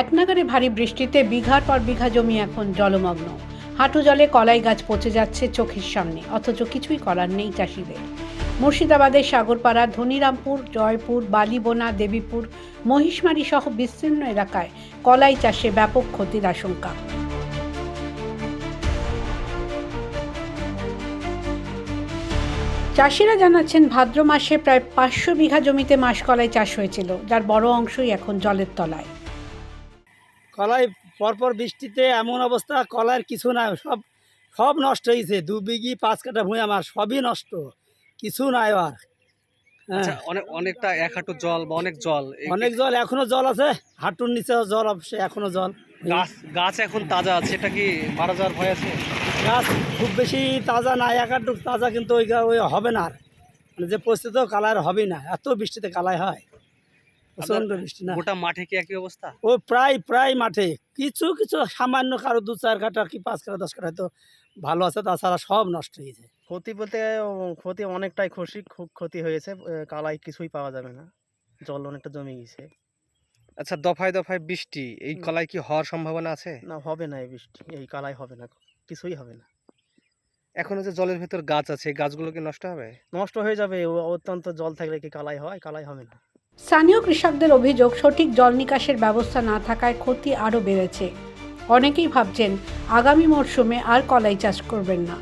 এক নাগারে ভারী বৃষ্টিতে বিঘার পর বিঘা জমি এখন জলমগ্ন। হাঁটু জলে কলাই গাছ পচে যাচ্ছে চোখের সামনে, অথচ কিছুই করার নেই চাষিদের। মুর্শিদাবাদের সাগরপাড়া, ধনিরামপুর, জয়পুর, বালিবোনা, দেবীপুর, মহিষমারি সহ বিস্তীর্ণ এলাকায় কলাই চাষে ব্যাপক ক্ষতির আশঙ্কা। চাষিরা জানাচ্ছেন, ভাদ্র মাসে প্রায় পাঁচশো বিঘা জমিতে মাসকলাই চাষ হয়েছিল, যার বড় অংশই এখন জলের তলায়। কলাই পরপর বৃষ্টিতে এমন অবস্থা কলার কিছু নাই সব সব নষ্ট হয়েছে দু বিঘি পাঁচ কাটা ভুঁই আমার সবই নষ্ট। কিছু নাই আর। হ্যাঁ। আচ্ছা অনেক অনেকটা এক হাঁটু জল বা অনেক জল অনেক জল এখনও জল আছে। হাঁটুর নিচেও জল অবশ্যই এখনও জল। গাছ গাছ এখন তাজা আছে এটা কি মারা যাওয়ার ভয় আছে? গাছ খুব বেশি তাজা না এক তাজা কিন্তু ওই ওই হবে না আর। মানে যে পরিস্থিতি কালার হবেই না। এত বৃষ্টিতে কালাই হয়। প্রচণ্ড বৃষ্টি না। গোটা মাঠে কি একই অবস্থা? ও প্রায় প্রায় মাঠে। কিছু কিছু সামান্য কারও দু চার কাটা কি পাঁচ কাটা দশ কাটা হয়তো ভালো আছে তাছাড়া সব নষ্ট হয়ে গেছে। ক্ষতি বলতে ক্ষতি অনেকটাই খুশি খুব ক্ষতি হয়েছে কালাই কিছুই পাওয়া যাবে না। জল অনেকটা জমে গেছে। আচ্ছা দফায় দফায় বৃষ্টি এই। কলাই কি হওয়ার সম্ভাবনা আছে? না হবে না এই বৃষ্টি এই কালাই হবে না কিছুই হবে না। এখনও যে জলের ভেতর গাছ আছে গাছগুলো কি নষ্ট হবে? নষ্ট হয়ে যাবে অত্যন্ত জল থাকলে কি কালাই হয়? কালাই হবে না। স্থানীয় কৃষকদের অভিযোগ, সঠিক জল নিকাশের ব্যবস্থা না থাকায় ক্ষতি আরও বেড়েছে। অনেকেই ভাবছেন, আগামী মরশুমে আর কলাই চাষ করবেন না।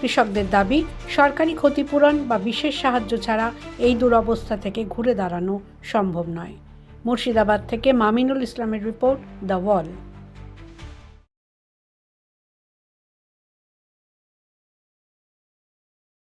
কৃষকদের দাবি, সরকারি ক্ষতিপূরণ বা বিশেষ সাহায্য ছাড়া এই দুরবস্থা থেকে ঘুরে দাঁড়ানো সম্ভব নয়। মুর্শিদাবাদ থেকে মামিনুল ইসলামের রিপোর্ট, দ্য ওয়াল।